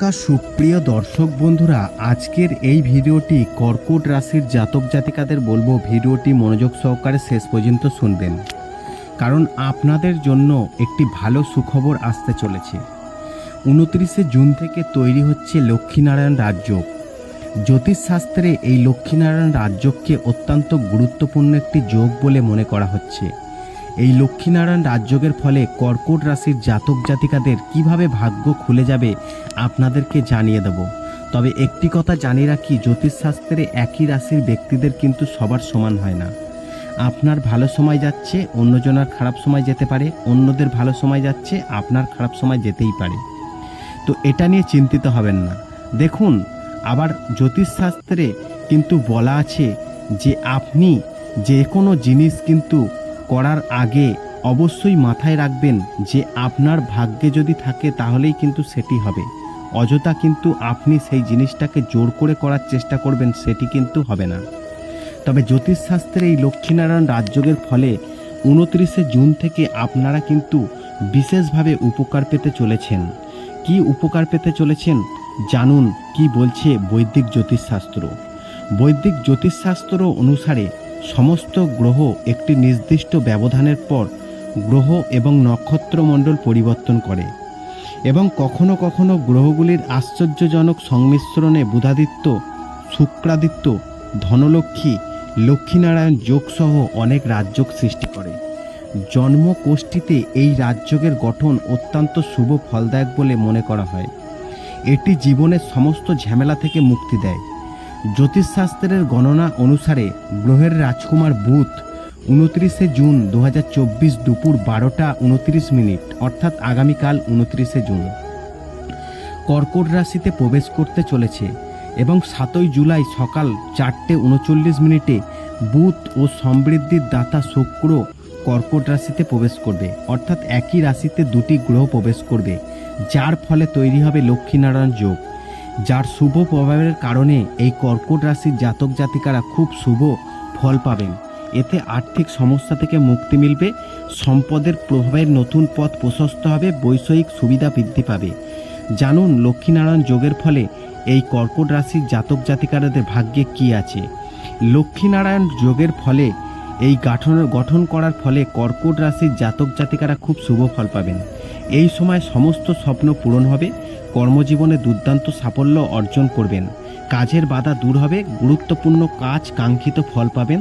নমস্কার, সুপ্রিয় দর্শক বন্ধুরা, আজকের এই ভিডিওটি কর্কট রাশির জাতক জাতিকাদের বলব, ভিডিওটি মনোযোগ সহকারে শেষ পর্যন্ত শুনবেন। কারণ আপনাদের জন্য একটি ভালো সুখবর আসতে চলেছে। উনত্রিশে জুন থেকে তৈরি হচ্ছে লক্ষ্মীনারায়ণ রাজ্য। জ্যোতিষশাস্ত্রে এই লক্ষ্মীনারায়ণ রাজ্যকে অত্যন্ত গুরুত্বপূর্ণ একটি যোগ বলে মনে করা হচ্ছে। এই লক্ষ্মীনারায়ণ রাজযোগের ফলে কর্কট রাশির জাতক জাতিকাদের কীভাবে ভাগ্য খুলে যাবে আপনাদেরকে জানিয়ে দেব। তবে একটি কথা জানি রাখি, জ্যোতিষশাস্ত্রে একই রাশির ব্যক্তিদের কিন্তু সবার সমান হয় না। আপনার ভালো সময় যাচ্ছে, অন্যজনের খারাপ সময় যেতে পারে, অন্যদের ভালো সময় যাচ্ছে, আপনার খারাপ সময় যেতেই পারে। তো এটা নিয়ে চিন্তিত হবেন না। দেখুন, আবার জ্যোতিষশাস্ত্রে কিন্তু বলা আছে যে আপনি যে কোনো জিনিস কিন্তু করার আগে অবশ্যই মাথায় রাখবেন যে আপনার ভাগ্যে যদি থাকে তাহলেই কিন্তু সেটি হবে। অযথা কিন্তু আপনি সেই জিনিসটাকে জোর করে করার চেষ্টা করবেন, সেটি কিন্তু হবে না। তবে জ্যোতিষশাস্ত্রের এই লক্ষ্মীনারায়ণ রাজযোগের ফলে উনত্রিশে জুন থেকে আপনারা কিন্তু বিশেষভাবে উপকার পেতে চলেছেন। কি উপকার পেতে চলেছেন? জানুন, কি বলছে বৈদিক জ্যোতিষশাস্ত্র। বৈদিক জ্যোতিষশাস্ত্র অনুসারে সমস্ত গ্রহ একটি নির্দিষ্ট ব্যবধানের পর গ্রহ এবং নক্ষত্রমণ্ডল পরিবর্তন করে এবং কখনো কখনো গ্রহগুলির আশ্চর্যজনক সংমিশ্রণে বুধাদিত্য, শুক্রাদিত্য, ধনলক্ষ্মী, লক্ষ্মীনারায়ণ যোগসহ অনেক রাজযোগ সৃষ্টি করে। জন্মকোষ্ঠীতে এই রাজযোগের গঠন অত্যন্ত শুভ ফলদায়ক বলে মনে করা হয়। এটি জীবনের সমস্ত ঝামেলা থেকে মুক্তি দেয়। জ্যোতিষশাস্ত্রের গণনা অনুসারে গ্রহের রাজকুমার বুধ উনত্রিশে জুন দু হাজার চব্বিশ দুপুর বারোটা উনত্রিশ মিনিট, অর্থাৎ আগামীকাল উনত্রিশে জুন। কর্কট রাশিতে প্রবেশ করতে চলেছে এবং সাতই জুলাই সকাল চারটে উনচল্লিশ মিনিটে বুধ ও সমৃদ্ধির দাতা শুক্র কর্কট রাশিতে প্রবেশ করবে, অর্থাৎ একই রাশিতে দুটি গ্রহ প্রবেশ করবে, যার ফলে তৈরি হবে লক্ষ্মীনারায়ণ যোগ। যার শুভ প্রভাবের কারণে এই কর্কট রাশির জাতক জাতিকারা খুব শুভ ফল পাবেন। এতে আর্থিক সমস্যা থেকে মুক্তি মিলবে, সম্পদের প্রভাবের নতুন পথ প্রশস্ত হবে, বৈষয়িক সুবিধা বৃদ্ধি পাবে। জানুন লক্ষ্মীনারায়ণ যোগের ফলে এই কর্কট রাশির জাতক জাতিকারাদের ভাগ্যে কি আছে। লক্ষ্মীনারায়ণ যোগের ফলে এই গঠন গঠন করার ফলে কর্কট রাশির জাতক জাতিকারা খুব শুভ ফল পাবেন। এই সময় সমস্ত স্বপ্ন পূরণ হবে কর্মজীবনে দুর্দান্ত সাফল্য অর্জন করবেন। কাজের বাধা দূর হবে, গুরুত্বপূর্ণ কাজ কাঙ্ক্ষিত ফল পাবেন,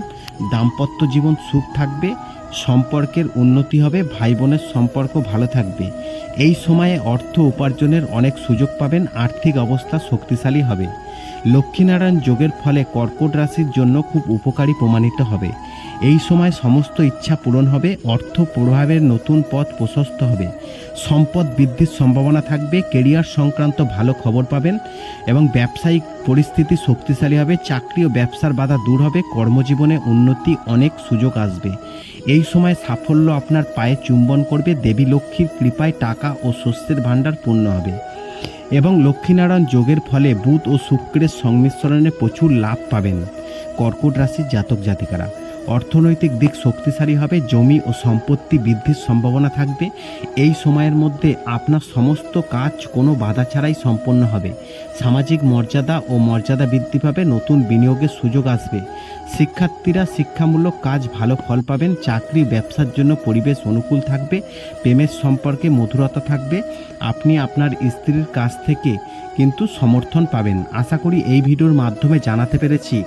দাম্পত্য জীবন সুখ থাকবে, সম্পর্কের উন্নতি হবে ভাই বোনের সম্পর্ক ভালো থাকবে। এই সময়ে অর্থ উপার্জনের অনেক সুযোগ পাবেন, আর্থিক অবস্থা শক্তিশালী হবে। লক্ষ্মীনারায়ণ যোগের ফলে কর্কট রাশির জন্য খুব উপকারী প্রমাণিত হবে। এই সময় সমস্ত ইচ্ছা পূরণ হবে, অর্থ প্রভাবের নতুন পথ প্রশস্ত হবে। সম্পদ বৃদ্ধির সম্ভাবনা থাকবে, কেরিয়ার সংক্রান্ত ভালো খবর পাবেন এবং ব্যবসায়িক পরিস্থিতি শক্তিশালী হবে, চাকরি ও ব্যবসার বাধা দূর হবে, কর্মজীবনে উন্নতি অনেক সুযোগ আসবে। এই সময় সাফল্য আপনার পায়ে চুম্বন করবে, দেবী লক্ষ্মীর কৃপায় টাকা ও শস্যের ভাণ্ডার পূর্ণ হবে। এবং লক্ষ্মীনারায়ণ যোগের ফলে বুধ ও শুক্রের সংমিশ্রণে প্রচুর লাভ পাবেন। কর্কট রাশির জাতক জাতিকারা। অর্থনৈতিক দিক শক্তিশালী হবে, জমি ও সম্পত্তি বৃদ্ধির সম্ভাবনা থাকবে। এই সময়ের মধ্যে আপনার সমস্ত কাজ কোনো বাধা ছাড়াই সম্পন্ন হবে। সামাজিক মর্যাদা ও মর্যাদা বৃদ্ধি পাবে, নতুন বিনিয়োগের সুযোগ আসবে। শিক্ষার্থীরা শিক্ষামূলক কাজ ভালো ফল পাবেন, চাকরি, ব্যবসার জন্য পরিবেশ অনুকূল থাকবে, প্রেমের সম্পর্কে মধুরতা থাকবে। আপনি আপনার স্ত্রীর কাছ থেকে কিন্তু সমর্থন পাবেন। আশা করি এই ভিডিওর মাধ্যমে জানাতে পেরেছি,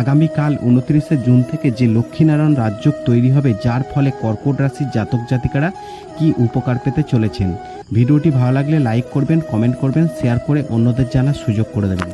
আগামীকাল উনত্রিশে জুন থেকে যে লক্ষ্মীনারায়ণ রাজ্য তৈরি হবে, যার ফলে কর্কট রাশির জাতক জাতিকারা কি উপকার পেতে চলেছেন। ভিডিওটি ভালো লাগলে লাইক করবেন, কমেন্ট করবেন, শেয়ার করে অন্যদের জানার সুযোগ করে দেবেন।